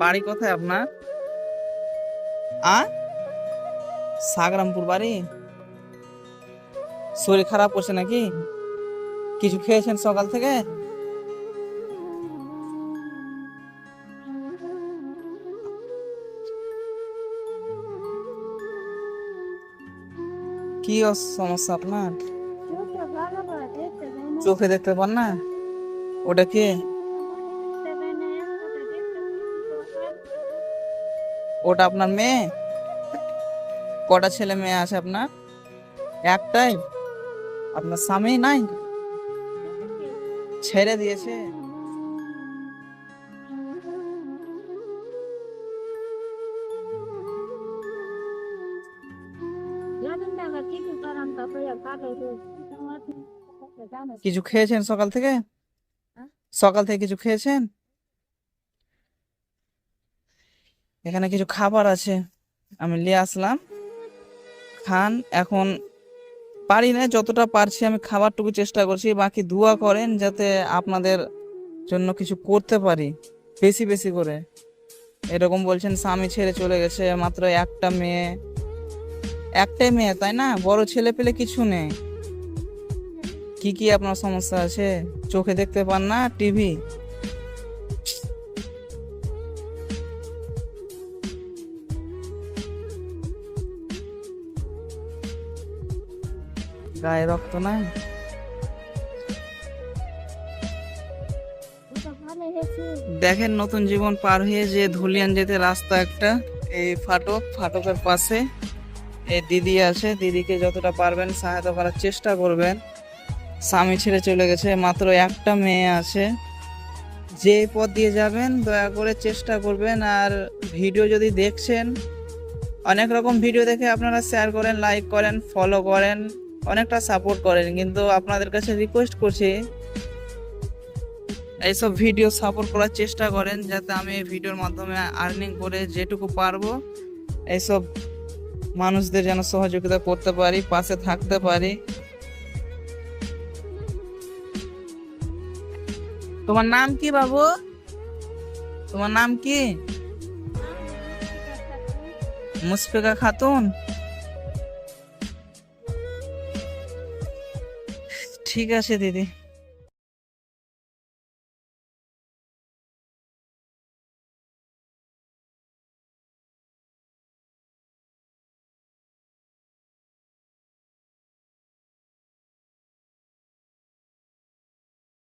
বাড়ি কোথায় আপনার? আ? সাগরামপুর বাড়ি? শরীর খারাপ করছে নাকি? কিছু খেয়েছেন সকাল থেকে? কি সমস্যা আপনার? চোখে দেখতে পান না? ওটা কে? ওটা আপনার মেয়ে? কটা ছেলে মেয়ে আছে আপনার? একটাই? আপনার স্বামী নাই? ছেড়ে দিয়েছে? কিছু খেয়েছেন সকাল থেকে? সকাল থেকে কিছু খেয়েছেন? এখানে কিছু খাবার আছে। আমি নিয়ে আসলাম। খান, এখন পারি না, যতটা পারছি আমি খাবারটুকু চেষ্টা করছি। বাকি দোয়া করেন যাতে আপনাদের জন্য কিছু করতে পারি, বেশি বেশি করে। এরকম বলছেন, স্বামী ছেড়ে চলে গেছে, মাত্র একটা মেয়ে। একটাই মেয়ে, তাই না? বড় ছেলে পেলে কিছু নেই। কি কি আপনার সমস্যা আছে? চোখে দেখতে পান না? টিভি? গায়ে রক্ত নাই? দেখেন, নতুন জীবন পার হয়ে যে ধুলিয়ান যেতে রাস্তা একটা, এই ফাটক, ফাটকের পাশে এই দিদি আছে। দিদিকে যতটা পারবেন সহায়তা করার চেষ্টা করবেন। স্বামী ছেড়ে চলে গেছে, মাত্র একটা মেয়ে আছে। যে পথ দিয়ে যাবেন, দয়া করে চেষ্টা করবেন। আর ভিডিও যদি দেখছেন, অনেক রকম ভিডিও দেখে আপনারা শেয়ার করেন লাইক করেন ফলো করেন। অনেকটা সাপোর্ট করেন, কিন্তু আপনাদের কাছে রিকোয়েস্ট করছি, এইসব ভিডিও সাপোর্ট করার চেষ্টা করেন যাতে আমি ভিডিওর মাধ্যমে আর্নিং করে যেটুকু পারব, এইসব মানুষদের যেন সহযোগিতা করতে পারি, পাশে থাকতে পারি। তোমার নাম কি বাবু? তোমার নাম কি? মুসফিকা খাতুন? ঠিক আছে দিদি।